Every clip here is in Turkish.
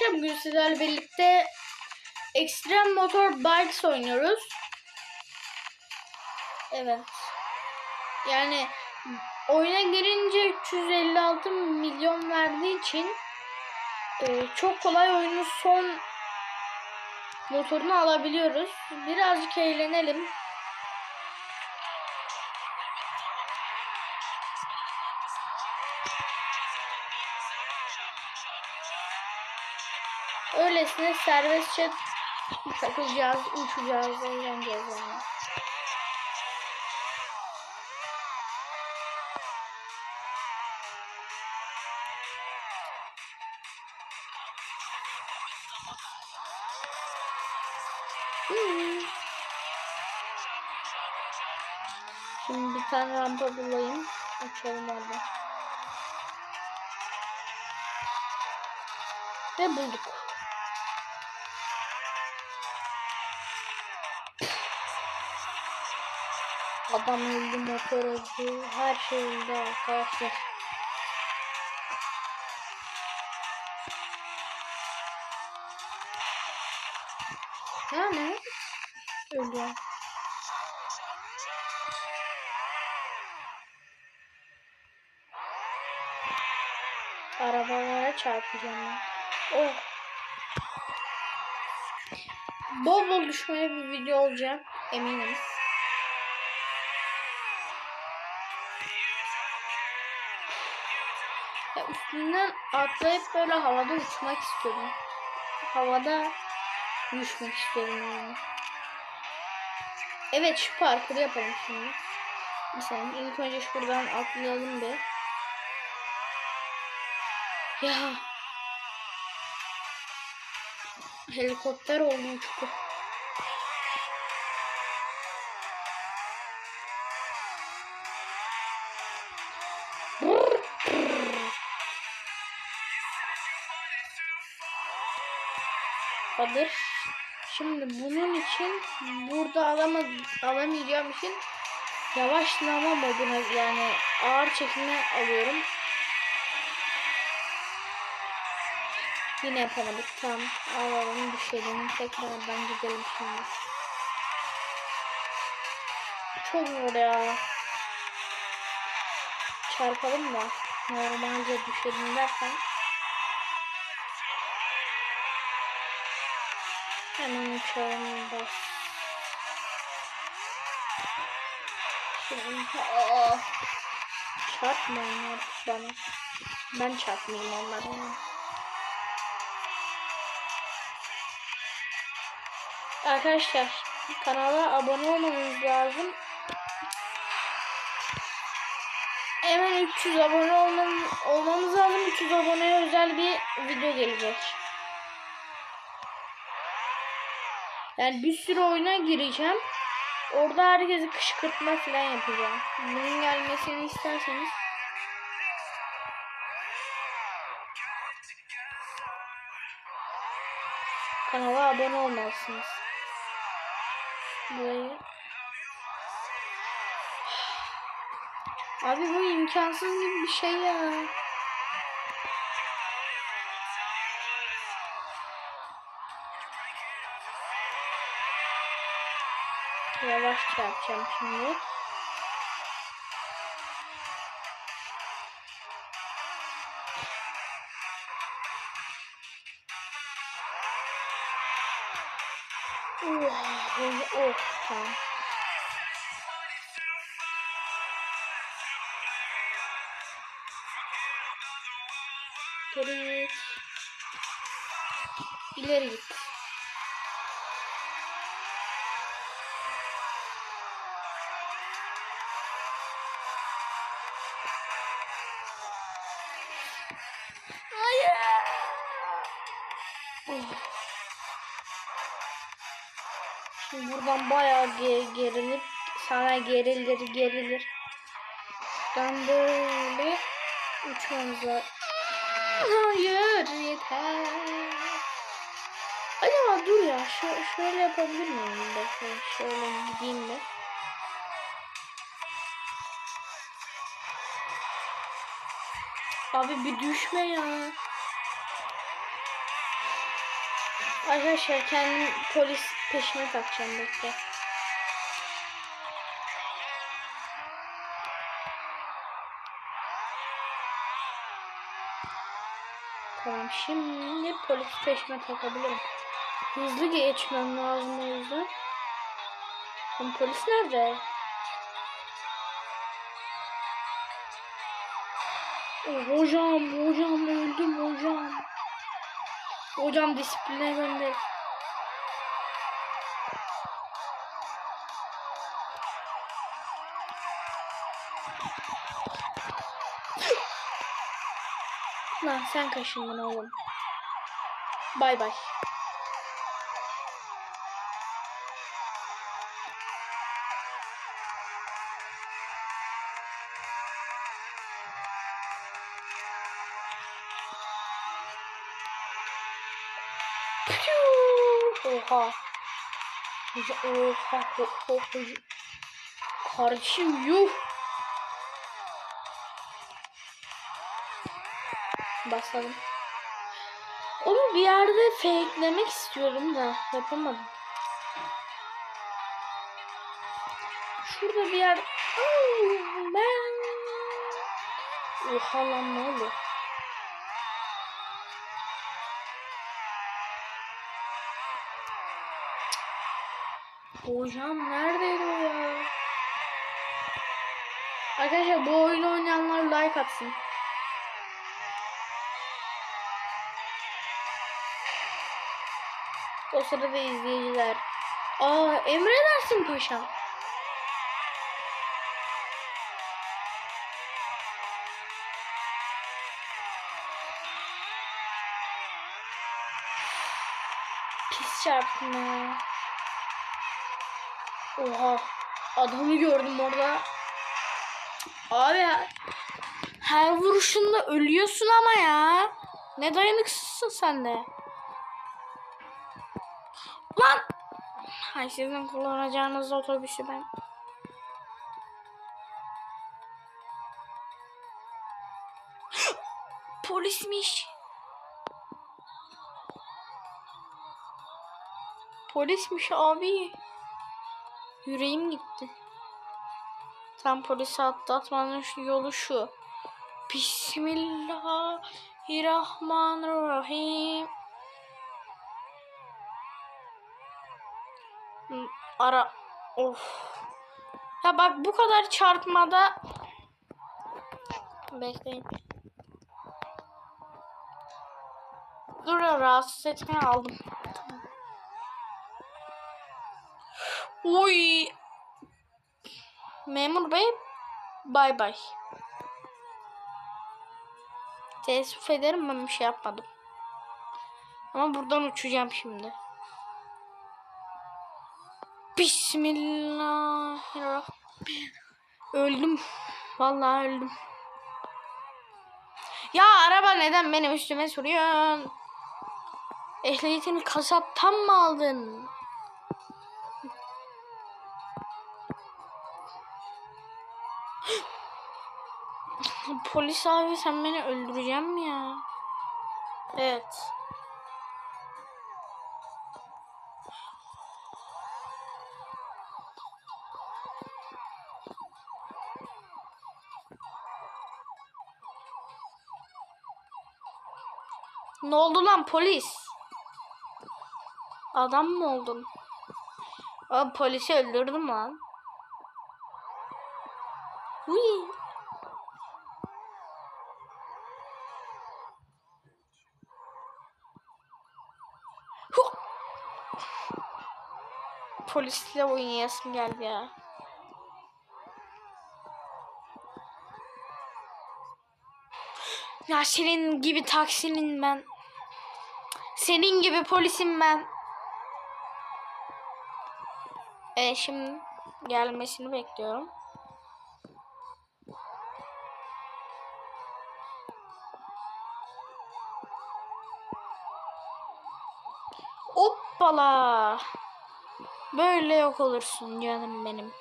Arkadaşlar bugün sizlerle birlikte Extreme Motor Bikes oynuyoruz. Evet. Yani oyuna girince 356 milyon verdiği için e, çok kolay oyunun son motorunu alabiliyoruz. Birazcık eğlenelim. Öylesine serbestçe takılacağız, uçacağız, eğleneceğiz yani. Şimdi bir tane rampa bulayım. Açalım orada. Ve bulduk. Adam öldü, motor öldü, her şey öldü arkadaşlar. Yani ölüyor. Arabalara çarpacağım ben. Oh. Bol bol düşmeye bir video olacak eminim. Ya üstünden atlayıp böyle havada uçmak istiyorum. Havada düşmek istiyorum yani. Evet şu parkuru yapalım şimdi. Bir ilk önce şuradan atlayalım bir. Ya. Helikopter oldu uçtu. Kadir. Şimdi bunun için burada alama, alamayacağım için yavaşlama moduna yani ağır çekime alıyorum. Yine yapamadık. Tamam. Alalım düşelim. Tekrardan gidelim şimdi. Çok zor ya. Çarpalım da normalce düşelim derken Şimdi aa, çarpmayın artık bana. Ben çarpmayayım onlara. Arkadaşlar kanala abone olmanız lazım. Hemen 300 abone olmam, olmamız lazım. 300 aboneye özel bir video gelecek. Yani bir sürü oyuna gireceğim. Orada herkesi kışkırtma falan yapacağım. Bunun gelmesini isterseniz kanala abone olmalısınız. Burayı Abi bu imkansız gibi bir şey ya. Yavaşça yapacağım şimdi. Oh, oh, oh. Geri git. İleri git. Şimdi buradan bayağı ge- gerilip sana gerilir gerilir. Ben böyle uçmamız lazım. Hayır yeter. Acaba dur ya şö şöyle yapabilir miyim? Bakın şöyle gideyim de. Abi bir düşme ya. Arkadaşlar kendim polis peşime takacağım bekle. Tamam şimdi polis peşime takabilirim. Hızlı geçmem lazım o yüzden. Ama polis nerede? Oh, hocam, hocam öldüm hocam. Hocam disipline gönder. Lan sen kaşındın oğlum. Bay bay. Hoca oha hoca. Kardeşim yuh. Basalım. Onu bir yerde fakelemek istiyorum da yapamadım. Şurada bir yer... Oh, ben... Oha lan ne oluyor? Hocam neredeydi o ya? Arkadaşlar bu oyunu oynayanlar like atsın. O sırada izleyiciler. Aa emredersin paşam. Pis çarptım ya. Oha. Adamı gördüm orada. Abi her vuruşunda ölüyorsun ama ya. Ne dayanıksızsın sen de. Lan! Hay sizin kullanacağınız otobüsü ben. Polismiş. Polismiş abi. Yüreğim gitti. Tam polisi atlatmanın yolu şu. Bismillahirrahmanirrahim. Hı, Ara. Of. Ya bak bu kadar çarpmada. Bekleyin. Dur rahatsız etmeye aldım. Oy. Memur bey bay bay. Teessüf ederim ben bir şey yapmadım. Ama buradan uçacağım şimdi. Bismillahirrahmanirrahim. Öldüm. Vallahi öldüm. Ya araba neden benim üstüme sürüyorsun? Ehliyetini kasaptan mı aldın? Polis abi sen beni öldüreceğim mi ya? Evet. Ne oldu lan polis? Adam mı oldun? Aa, polisi öldürdüm lan. Hui. Polisle oynayasım geldi ya. Ya senin gibi taksinin ben. Senin gibi polisim ben. E şimdi gelmesini bekliyorum. Hoppala. Böyle yok olursun canım benim.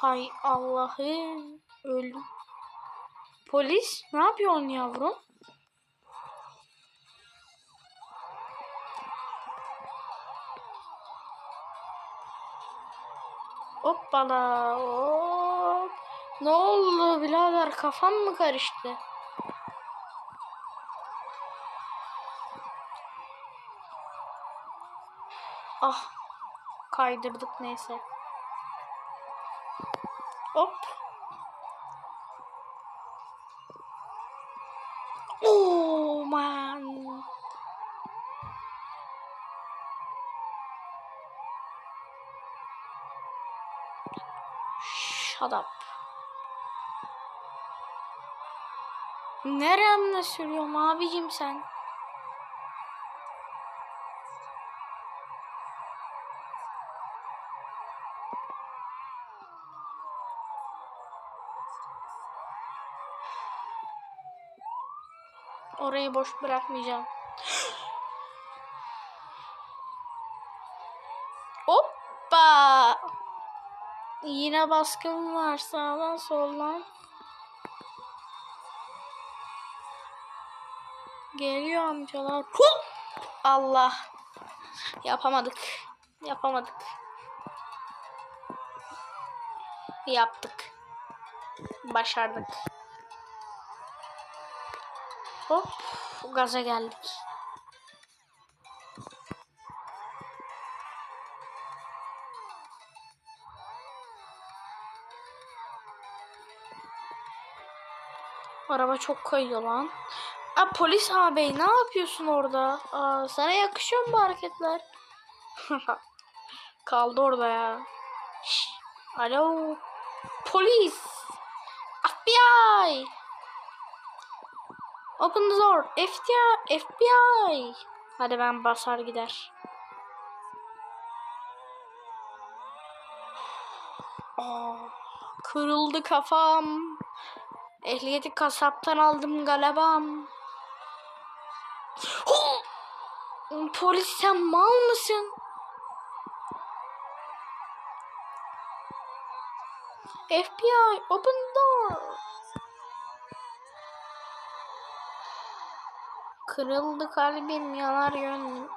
Hay Allah'ım. Öldüm. Polis ne yapıyorsun yavrum? Hoppala hop. Ne oldu birader kafam mı karıştı? Ah kaydırdık neyse. Hop. Oh man. Shut up. Neremle sürüyorum abicim sen? Orayı boş bırakmayacağım. Hoppa! Yine baskın var sağdan soldan. Geliyor amcalar. Hop! Allah. Yapamadık. Yapamadık. Yaptık. Başardık. Hop. Gaza geldik. Araba çok kayıyor lan. Aa, polis ağabey ne yapıyorsun orada? Aa, sana yakışıyor mu bu hareketler? Kaldı orada ya. Şş, alo. Polis. FBI. Open the door. FBI. FBI. Hadi ben basar gider. Aa, kırıldı kafam. Ehliyeti kasaptan aldım galabam. Polis sen mal mısın? FBI open door. Kırıldı kalbim yanar gönlüm.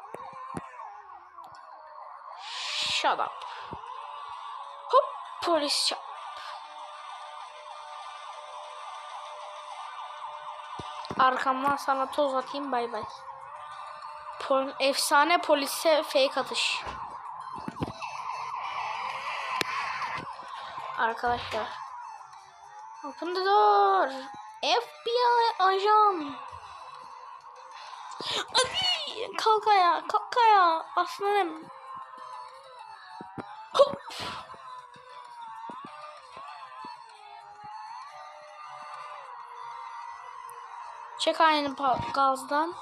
Shut up. Hop polis çap. Arkamdan sana toz atayım bay bay. Efsane polise fake atış. Arkadaşlar. Open the door. FBI ajan. Ay, kalk ayağa, kalk ayağa. Aslanım. Çek aynı gazdan.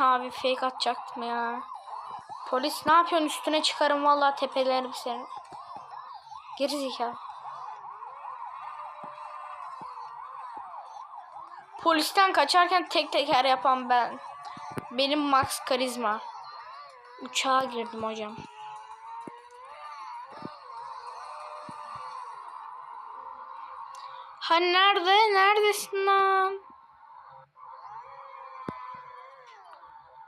Ya bir fake atacaktım ya. Polis ne yapıyorsun üstüne çıkarım vallahi tepelerim seni. Geri zekalı. Polisten kaçarken tek teker yapan ben. Benim max karizma. Uçağa girdim hocam. Ha nerede? Neredesin lan?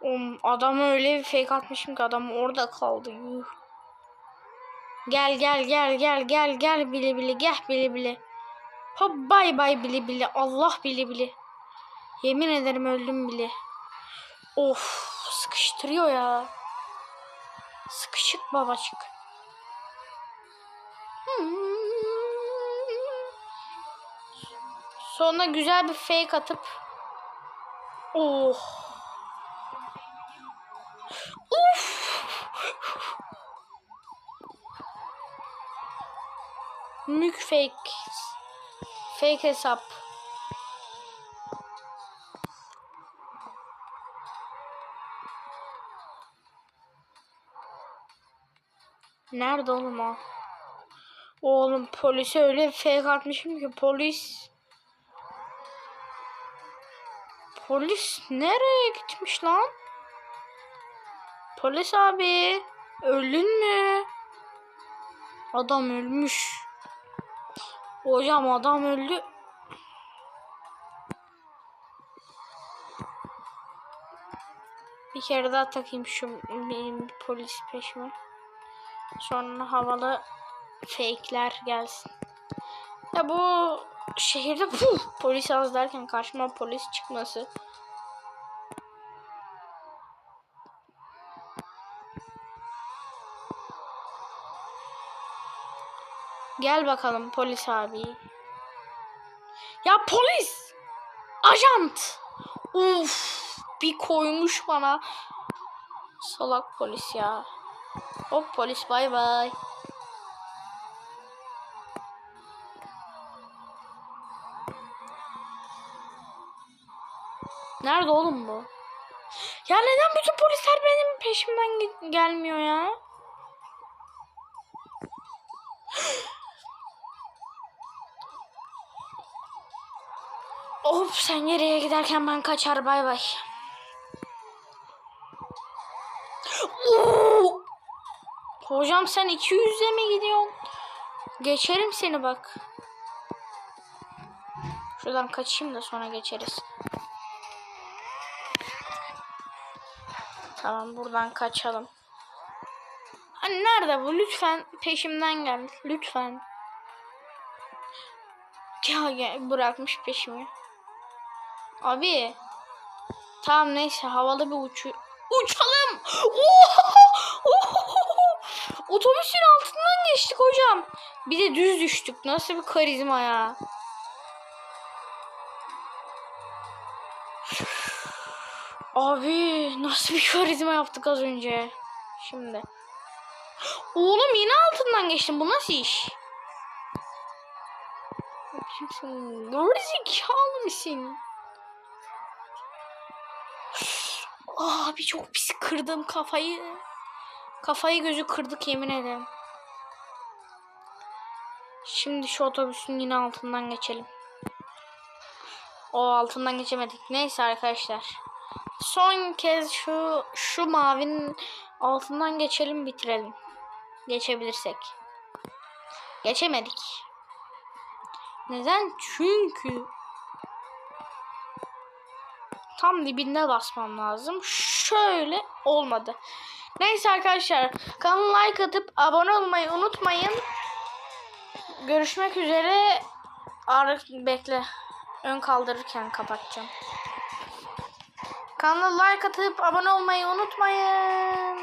Oğlum adamı öyle bir fake atmışım ki adam orada kaldı. Yuh. Gel gel gel gel gel gel bile bile gel bile bile. Hop bay bay bile bile. Allah bile bile. Yemin ederim öldüm bile. Of sıkıştırıyor ya. Sıkışık babacık. Sonra güzel bir fake atıp Oh. Uf. Mük fake. Fake hesap. Nerede oğlum o? Oğlum polise öyle fake atmışım ki polis Polis nereye gitmiş lan? Polis abi öldün mü? Adam ölmüş. Hocam adam öldü. Bir kere daha takayım şu benim polis peşime. Sonra havalı fake'ler gelsin. Ya bu şehirde polis az derken karşıma polis çıkması. Gel bakalım polis abi. Ya polis! Ajant! Uf! Bir koymuş bana. Salak polis ya. Hop polis bay bay. Nerede oğlum bu? Ya neden bütün polisler benim peşimden gelmiyor ya? Of sen nereye giderken ben kaçar bay bay. Hocam sen 200'e mi gidiyorsun? Geçerim seni bak. Şuradan kaçayım da sonra geçeriz. Tamam buradan kaçalım. Hani nerede bu? Lütfen peşimden gel. Lütfen. Ya, ya bırakmış peşimi. Abi. Tamam neyse havalı bir uçu uçalım. Otobüsün altından geçtik hocam. Bir de düz düştük. Nasıl bir karizma ya. Abi nasıl bir karizma yaptık az önce. Şimdi. Oğlum yine altından geçtim. Bu nasıl iş? Kimsin? Gerizekalı mısın? Abi çok pis kırdım kafayı. Kafayı gözü kırdık yemin ederim. Şimdi şu otobüsün yine altından geçelim. O altından geçemedik. Neyse arkadaşlar. Son kez şu şu mavinin altından geçelim bitirelim. Geçebilirsek. Geçemedik. Neden? Çünkü tam dibinde basmam lazım. Şöyle olmadı. Neyse arkadaşlar kanala like atıp abone olmayı unutmayın. Görüşmek üzere. Ar bekle. Ön kaldırırken kapatacağım. Kanala like atıp abone olmayı unutmayın.